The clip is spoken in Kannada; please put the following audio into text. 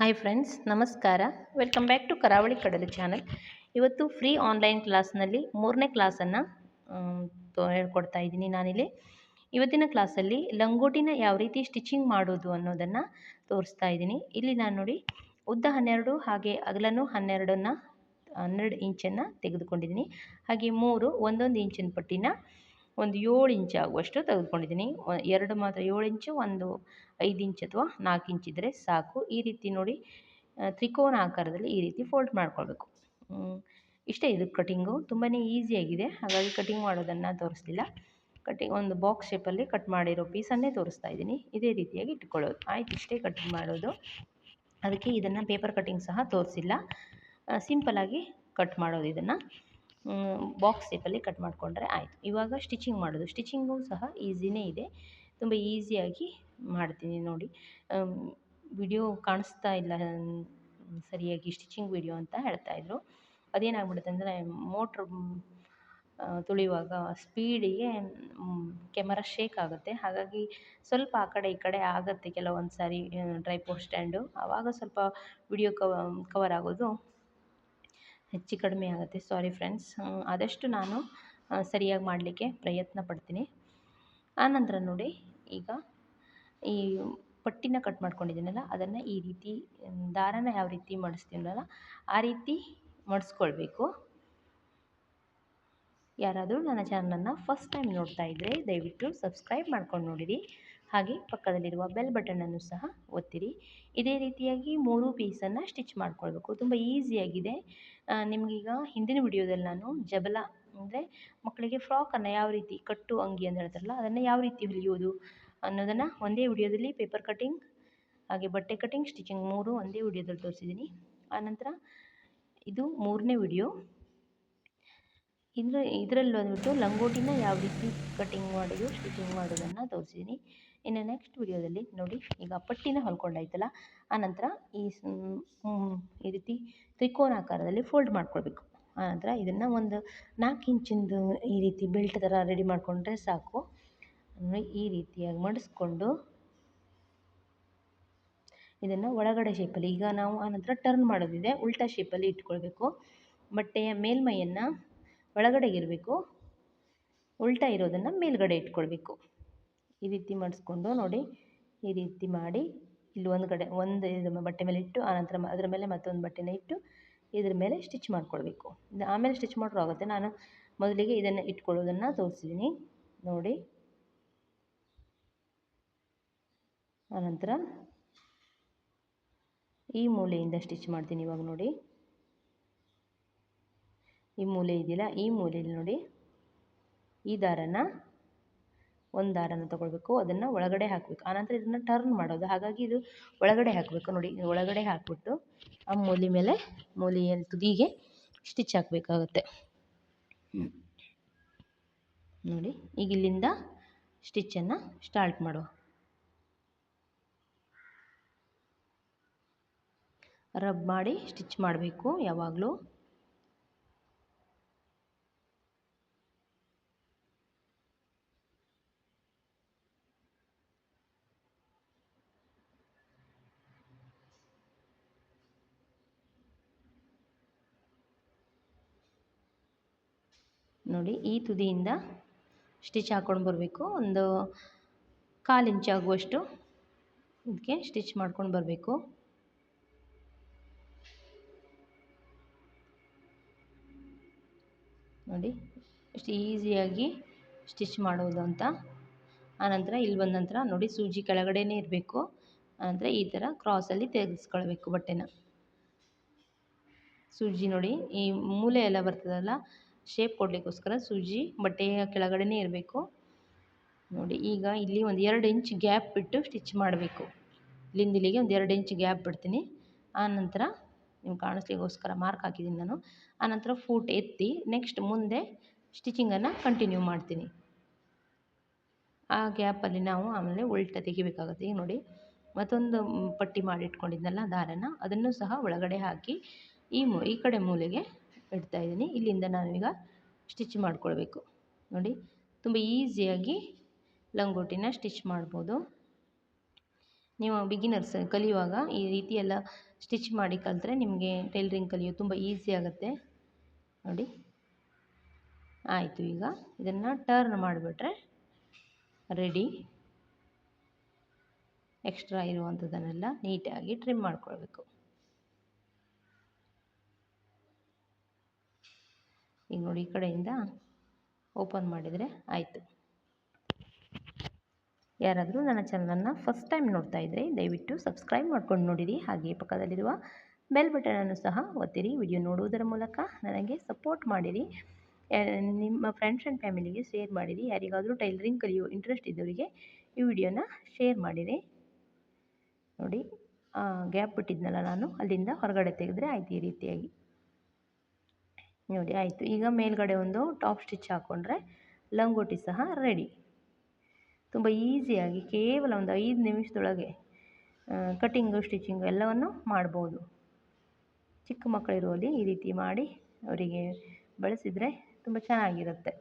ಹಾಯ್ ಫ್ರೆಂಡ್ಸ್ ನಮಸ್ಕಾರ. Welcome back to Karavali Kadalu channel ಇವತ್ತು ಫ್ರೀ ಆನ್ಲೈನ್ ಕ್ಲಾಸ್ನಲ್ಲಿ ಮೂರನೇ ಕ್ಲಾಸನ್ನು ಹೇಳ್ಕೊಡ್ತಾ ಇದ್ದೀನಿ ನಾನಿಲ್ಲಿ. ಇವತ್ತಿನ ಕ್ಲಾಸಲ್ಲಿ ಲಂಗೋಟಿನ ಯಾವ ರೀತಿ ಸ್ಟಿಚಿಂಗ್ ಮಾಡೋದು ಅನ್ನೋದನ್ನು ತೋರಿಸ್ತಾ ಇದ್ದೀನಿ. ಇಲ್ಲಿ ನಾನು ನೋಡಿ ಉದ್ದ ಹನ್ನೆರಡು ಹಾಗೆ ಅಗಲನು ಹನ್ನೆರಡನ್ನು, ಹನ್ನೆರಡು ಇಂಚನ್ನು ತೆಗೆದುಕೊಂಡಿದ್ದೀನಿ. ಹಾಗೆ ಮೂರು ಒಂದೊಂದು ಇಂಚಿನ ಪಟ್ಟಿನ ಒಂದು ಏಳು ಇಂಚು ಆಗುವಷ್ಟು ತೆಗೆದುಕೊಂಡಿದ್ದೀನಿ. ಎರಡು ಮಾತ್ರ ಏಳು ಇಂಚು, ಒಂದು ಐದು ಇಂಚ್ ಅಥವಾ ನಾಲ್ಕು ಇಂಚ್ ಇದ್ದರೆ ಸಾಕು. ಈ ರೀತಿ ನೋಡಿ ತ್ರಿಕೋನ ಆಕಾರದಲ್ಲಿ ಈ ರೀತಿ ಫೋಲ್ಡ್ ಮಾಡ್ಕೊಳ್ಬೇಕು. ಇಷ್ಟೇ ಇದು ಕಟಿಂಗು. ತುಂಬಾ ಈಸಿಯಾಗಿದೆ. ಹಾಗಾಗಿ ಕಟಿಂಗ್ ಮಾಡೋದನ್ನು ತೋರಿಸ್ಲಿಲ್ಲ. ಕಟಿಂಗ್ ಒಂದು ಬಾಕ್ಸ್ ಶೇಪಲ್ಲಿ ಕಟ್ ಮಾಡಿರೋ ಪೀಸನ್ನೇ ತೋರಿಸ್ತಾ ಇದ್ದೀನಿ. ಇದೇ ರೀತಿಯಾಗಿ ಇಟ್ಕೊಳ್ಳೋದು ಆಯ್ತು, ಇಷ್ಟೇ ಕಟಿಂಗ್ ಮಾಡೋದು. ಅದಕ್ಕೆ ಇದನ್ನು ಪೇಪರ್ ಕಟಿಂಗ್ ಸಹ ತೋರಿಸಿಲ್ಲ. ಸಿಂಪಲಾಗಿ ಕಟ್ ಮಾಡೋದು ಇದನ್ನು. ಬಾಕ್ಸ್ ಶೇಪಲ್ಲಿ ಕಟ್ ಮಾಡಿಕೊಂಡ್ರೆ ಆಯಿತು. ಇವಾಗ ಸ್ಟಿಚಿಂಗ್ ಮಾಡೋದು. ಸ್ಟಿಚಿಂಗು ಸಹ ಈಸಿನೇ ಇದೆ. ತುಂಬ ಈಸಿಯಾಗಿ ಮಾಡ್ತೀನಿ ನೋಡಿ. ವಿಡಿಯೋ ಕಾಣಿಸ್ತಾ ಇಲ್ಲ, ಸರಿಯಾಗಿ ಸ್ಟಿಚಿಂಗ್ ವಿಡಿಯೋ ಅಂತ ಹೇಳ್ತಾಯಿದ್ರು ಅದೇನಾಗ್ಬಿಡುತ್ತೆ ಅಂದರೆ, ಮೋಟ್ರ್ ತುಳಿಯುವಾಗ ಸ್ಪೀಡಿಗೆ ಕ್ಯಾಮರಾ ಶೇಕ್ ಆಗುತ್ತೆ. ಹಾಗಾಗಿ ಸ್ವಲ್ಪ ಆ ಕಡೆ ಈ ಕಡೆ ಆಗುತ್ತೆ ಕೆಲವೊಂದು ಸಾರಿ ಟ್ರೈಪೋಡ್ ಸ್ಟ್ಯಾಂಡು. ಆವಾಗ ಸ್ವಲ್ಪ ವಿಡಿಯೋ ಕವ, ಕವರ್ ಆಗೋದು ಹೆಚ್ಚು ಕಡಿಮೆ ಆಗುತ್ತೆ. ಸಾರಿ ಫ್ರೆಂಡ್ಸ್ ಆದಷ್ಟು ನಾನು ಸರಿಯಾಗಿ ಮಾಡಲಿಕ್ಕೆ ಪ್ರಯತ್ನ ಪಡ್ತೀನಿ. ಆನಂತರ ನೋಡಿ, ಈಗ ಈ ಪಟ್ಟಿನ ಕಟ್ ಮಾಡ್ಕೊಂಡಿದ್ದೀನಲ್ಲ, ಅದನ್ನು ಈ ರೀತಿ ದಾರನ ಯಾವ ರೀತಿ ಮಡಿಸ್ತೀನಲ್ಲ ಆ ರೀತಿ ಮಡಿಸ್ಕೊಳ್ಬೇಕು. ಯಾರಾದರೂ ನನ್ನ ಚಾನಲನ್ನು ಫಸ್ಟ್ ಟೈಮ್ ನೋಡ್ತಾ ಇದ್ದರೆ ದಯವಿಟ್ಟು ಸಬ್ಸ್ಕ್ರೈಬ್ ಮಾಡ್ಕೊಂಡು ನೋಡಿರಿ. ಹಾಗೆ ಪಕ್ಕದಲ್ಲಿರುವ ಬೆಲ್ ಬಟನನ್ನು ಸಹ ಒತ್ತಿರಿ. ಇದೇ ರೀತಿಯಾಗಿ ಮೂರು ಪೀಸನ್ನು ಸ್ಟಿಚ್ ಮಾಡಿಕೊಳ್ಬೇಕು. ತುಂಬ ಈಸಿಯಾಗಿದೆ ನಿಮಗೀಗ ಹಿಂದಿನ ವಿಡಿಯೋದಲ್ಲಿ ನಾನು ಜಬಲ ಅಂದರೆ ಮಕ್ಕಳಿಗೆ ಫ್ರಾಕನ್ನು ಯಾವ ರೀತಿ ಕಟ್ಟು ಅಂಗಿ ಅಂತ ಹೇಳ್ತಾರಲ್ಲ, ಅದನ್ನು ಯಾವ ರೀತಿ ಹೊಲಿಯೋದು ಅನ್ನೋದನ್ನು ಒಂದೇ ವಿಡಿಯೋದಲ್ಲಿ ಪೇಪರ್ ಕಟಿಂಗ್ ಹಾಗೆ ಬಟ್ಟೆ ಕಟಿಂಗ್ ಸ್ಟಿಚಿಂಗ್ ಮೂರು ಒಂದೇ ವಿಡಿಯೋದಲ್ಲಿ ತೋರಿಸಿದ್ದೀನಿ ಆನಂತರ ಇದು ಮೂರನೇ ವಿಡಿಯೋ ಇದ್ರ ಇದರಲ್ಲಿ ಬಂದ್ಬಿಟ್ಟು ಲಂಗೋಟಿನ ಯಾವ ರೀತಿ ಕಟ್ಟಿಂಗ್ ಮಾಡೋದು, ಸ್ಟಿಚಿಂಗ್ ಮಾಡೋದನ್ನು ತೋರಿಸಿದ್ದೀನಿ ಇನ್ನು ನೆಕ್ಸ್ಟ್ ವಿಡಿಯೋದಲ್ಲಿ ನೋಡಿ, ಈಗ ಪಟ್ಟಿನ ಹೊಲ್ಕೊಂಡಾಯ್ತಲ್ಲ, ಆನಂತರ ಈ ಈ ರೀತಿ ತ್ರಿಕೋನಾಕಾರದಲ್ಲಿ ಫೋಲ್ಡ್ ಮಾಡ್ಕೊಳ್ಬೇಕು. ಆನಂತರ ಇದನ್ನು ಒಂದು ನಾಲ್ಕು ಇಂಚಿಂದು ಈ ರೀತಿ ಬೆಲ್ಟ್ ಥರ ರೆಡಿ ಮಾಡಿಕೊಂಡ್ರೆ ಸಾಕು. ಈ ರೀತಿಯಾಗಿ ಮಡಿಸ್ಕೊಂಡು ಇದನ್ನು ಒಳಗಡೆ ಶೇಪಲ್ಲಿ ಈಗ ನಾವು ಆನಂತರ ಟರ್ನ್ ಮಾಡೋದಿದೆ, ಉಲ್ಟಾ ಶೇಪಲ್ಲಿ ಇಟ್ಕೊಳ್ಬೇಕು. ಬಟ್ಟೆಯ ಮೇಲ್ಮೈಯನ್ನು ಒಳಗಡೆ ಇರಬೇಕು. ಉಲ್ಟಾ ಇರೋದನ್ನು ಮೇಲ್ಗಡೆ ಇಟ್ಕೊಳ್ಬೇಕು. ಈ ರೀತಿ ಮಾಡಿಸ್ಕೊಂಡು ನೋಡಿ, ಈ ರೀತಿ ಮಾಡಿ ಇಲ್ಲಿ ಒಂದು ಕಡೆ, ಒಂದು ಇದು ಬಟ್ಟೆ ಮೇಲೆ ಇಟ್ಟು ಆನಂತರ ಅದರ ಮೇಲೆ ಮತ್ತೊಂದು ಬಟ್ಟೆನ ಇಟ್ಟು, ಇದ್ರ ಮೇಲೆ ಸ್ಟಿಚ್ ಮಾಡ್ಕೊಳ್ಬೇಕು. ಆಮೇಲೆ ಸ್ಟಿಚ್ ಮಾಡ್ರೂ ಆಗುತ್ತೆ. ನಾನು ಮೊದಲಿಗೆ ಇದನ್ನು ಇಟ್ಕೊಳ್ಳೋದನ್ನು ತೋರಿಸಿದ್ದೀನಿ ನೋಡಿ. ಆನಂತರ ಈ ಮೂಲೆಯಿಂದ ಸ್ಟಿಚ್ ಮಾಡ್ತೀನಿ ಇವಾಗ ನೋಡಿ. ಈ ಮೂಲೆ ಇದೆಯಲ್ಲ, ಈ ಮೂಲೆಯಲ್ಲಿ ನೋಡಿ. ಈ ದಾರನ, ಒಂದು ದಾರನ ತೊಗೊಳ್ಬೇಕು, ಅದನ್ನು ಒಳಗಡೆ ಹಾಕಬೇಕು. ಆನಂತರ ಇದನ್ನು ಟರ್ನ್ ಮಾಡೋದು. ಹಾಗಾಗಿ ಇದು ಒಳಗಡೆ ಹಾಕಬೇಕು ನೋಡಿ. ಒಳಗಡೆ ಹಾಕಿಬಿಟ್ಟು ಆ ಮೂಲೆ ಮೇಲೆ ಮೂಲೆಯ ತುದಿಗೆ ಸ್ಟಿಚ್ ಹಾಕಬೇಕಾಗತ್ತೆ. ನೋಡಿ, ಈಗ ಇಲ್ಲಿಂದ ಸ್ಟಿಚ್ಚನ್ನು ಸ್ಟಾರ್ಟ್ ಮಾಡುವ. ರಬ್ ಮಾಡಿ ಸ್ಟಿಚ್ ಮಾಡಬೇಕು ಯಾವಾಗಲೂ. ನೋಡಿ, ಈ ತುದಿಯಿಂದ ಸ್ಟಿಚ್ ಹಾಕ್ಕೊಂಡು ಬರಬೇಕು. ಒಂದು ಕಾಲು ಇಂಚ್ ಆಗುವಷ್ಟು ಇದಕ್ಕೆ ಸ್ಟಿಚ್ ಮಾಡ್ಕೊಂಡು ಬರಬೇಕು. ನೋಡಿ ಎಷ್ಟು ಈಸಿಯಾಗಿ ಸ್ಟಿಚ್ ಮಾಡೋದು ಅಂತ. ಆನಂತರ ಇಲ್ಲಿ ಬಂದ ನಂತರ ನೋಡಿ, ಸೂಜಿ ಕೆಳಗಡೆನೇ ಇರಬೇಕು. ಆನಂತರ ಈ ಥರ ಕ್ರಾಸಲ್ಲಿ ತೆಗೆಸ್ಕೊಳ್ಬೇಕು ಬಟ್ಟೆನ. ಸೂಜಿ ನೋಡಿ, ಈ ಮೂಲೆ ಎಲ್ಲ ಬರ್ತದಲ್ಲ ಶೇಪ್ ಕೊಡಲಿಕ್ಕೋಸ್ಕರ ಸೂಜಿ ಬಟ್ಟೆಯ ಕೆಳಗಡೆನೇ ಇರಬೇಕು. ನೋಡಿ, ಈಗ ಇಲ್ಲಿ ಒಂದು ಎರಡು ಇಂಚ್ ಗ್ಯಾಪ್ ಬಿಟ್ಟು ಸ್ಟಿಚ್ ಮಾಡಬೇಕು. ಇಲ್ಲಿಂದ ಇಲ್ಲಿಗೆ ಒಂದು ಎರಡು ಇಂಚ್ ಗ್ಯಾಪ್ ಬಿಡ್ತೀನಿ. ಆನಂತರ ನಿಮ್ಗೆ ಕಾಣಿಸ್ಲಿಕ್ಕೋಸ್ಕರ ಮಾರ್ಕ್ ಹಾಕಿದ್ದೀನಿ ನಾನು. ಆನಂತರ ಫೂಟ್ ಎತ್ತಿ ನೆಕ್ಸ್ಟ್ ಮುಂದೆ ಸ್ಟಿಚಿಂಗನ್ನು ಕಂಟಿನ್ಯೂ ಮಾಡ್ತೀನಿ. ಆ ಗ್ಯಾಪಲ್ಲಿ ನಾವು ಆಮೇಲೆ ಉಲ್ಟ ತೆಗಿಬೇಕಾಗುತ್ತೆ. ಈಗ ನೋಡಿ, ಮತ್ತೊಂದು ಪಟ್ಟಿ ಮಾಡಿಟ್ಕೊಂಡಿದ್ನಲ್ಲ ದಾರನ, ಅದನ್ನು ಸಹ ಒಳಗಡೆ ಹಾಕಿ ಈ ಮೂ, ಈ ಕಡೆ ಮೂಲೆಗೆ ಇಡ್ತಾ ಇದ್ದೀನಿ. ಇಲ್ಲಿಂದ ನಾವೀಗ ಸ್ಟಿಚ್ ಮಾಡ್ಕೊಳ್ಬೇಕು. ನೋಡಿ, ತುಂಬ ಈಸಿಯಾಗಿ ಲಂಗೋಟಿನ ಸ್ಟಿಚ್ ಮಾಡ್ಬೋದು. ನೀವು ಬಿಗಿನರ್ಸ್ ಕಲಿಯುವಾಗ ಈ ರೀತಿ ಎಲ್ಲ ಸ್ಟಿಚ್ ಮಾಡಿ ಕಲಿತ್ರೆ ನಿಮಗೆ ಟೈಲರಿಂಗ್ ಕಲಿಯೋದು ತುಂಬ ಈಸಿ ಆಗುತ್ತೆ. ನೋಡಿ, ಆಯಿತು ಈಗ ಇದನ್ನು ಟರ್ನ್ ಮಾಡಿಬಿಟ್ರೆ ರೆಡಿ ಎಕ್ಸ್ಟ್ರಾ ಇರುವಂಥದ್ದನ್ನೆಲ್ಲ ನೀಟಾಗಿ ಟ್ರಿಮ್ ಮಾಡ್ಕೊಳ್ಬೇಕು. ಈಗ ನೋಡಿ ಈ ಕಡೆಯಿಂದ ಓಪನ್ ಮಾಡಿದರೆ ಆಯಿತು. ಯಾರಾದರೂ ನನ್ನ ಚಾನಲನ್ನು ಫಸ್ಟ್ ಟೈಮ್ ನೋಡ್ತಾ ಇದ್ದರೆ ದಯವಿಟ್ಟು ಸಬ್ಸ್ಕ್ರೈಬ್ ಮಾಡ್ಕೊಂಡು ನೋಡಿರಿ. ಹಾಗೆ ಪಕ್ಕದಲ್ಲಿರುವ ಬೆಲ್ ಬಟನನ್ನು ಸಹ ಒತ್ತಿರಿ. ವಿಡಿಯೋ ನೋಡುವುದರ ಮೂಲಕ ನನಗೆ ಸಪೋರ್ಟ್ ಮಾಡಿರಿ. ನಿಮ್ಮ ಫ್ರೆಂಡ್ಸ್ ಆ್ಯಂಡ್ ಫ್ಯಾಮಿಲಿಗೆ ಶೇರ್ ಮಾಡಿರಿ. ಯಾರಿಗಾದರೂ ಟೈಲರಿಂಗ್ ಕಲಿಯೋ ಇಂಟ್ರೆಸ್ಟ್ ಇದ್ದವರಿಗೆ ಈ ವಿಡಿಯೋನ ಶೇರ್ ಮಾಡಿರಿ. ನೋಡಿ ಗ್ಯಾಪ್ ಬಿಟ್ಟಿದ್ನಲ್ಲ ನಾನು, ಅಲ್ಲಿಂದ ಹೊರಗಡೆ ತೆಗೆದ್ರೆ ಆಯ್ತು ಈ ರೀತಿಯಾಗಿ. ನೋಡಿ, ಆಯಿತು. ಈಗ ಮೇಲ್ಗಡೆ ಒಂದು ಟಾಪ್ ಸ್ಟಿಚ್ ಹಾಕ್ಕೊಂಡ್ರೆ ಲಂಗೋಟಿ ಸಹ ರೆಡಿ. ತುಂಬ ಈಸಿಯಾಗಿ ಕೇವಲ ಒಂದು ಐದು ನಿಮಿಷದೊಳಗೆ ಕಟ್ಟಿಂಗು ಸ್ಟಿಚಿಂಗು ಎಲ್ಲವನ್ನು ಮಾಡ್ಬೋದು. ಚಿಕ್ಕ ಮಕ್ಕಳಿರುವಲ್ಲಿ ಈ ರೀತಿ ಮಾಡಿ ಅವರಿಗೆ ಬಳಸಿದರೆ ತುಂಬ ಚೆನ್ನಾಗಿರುತ್ತೆ.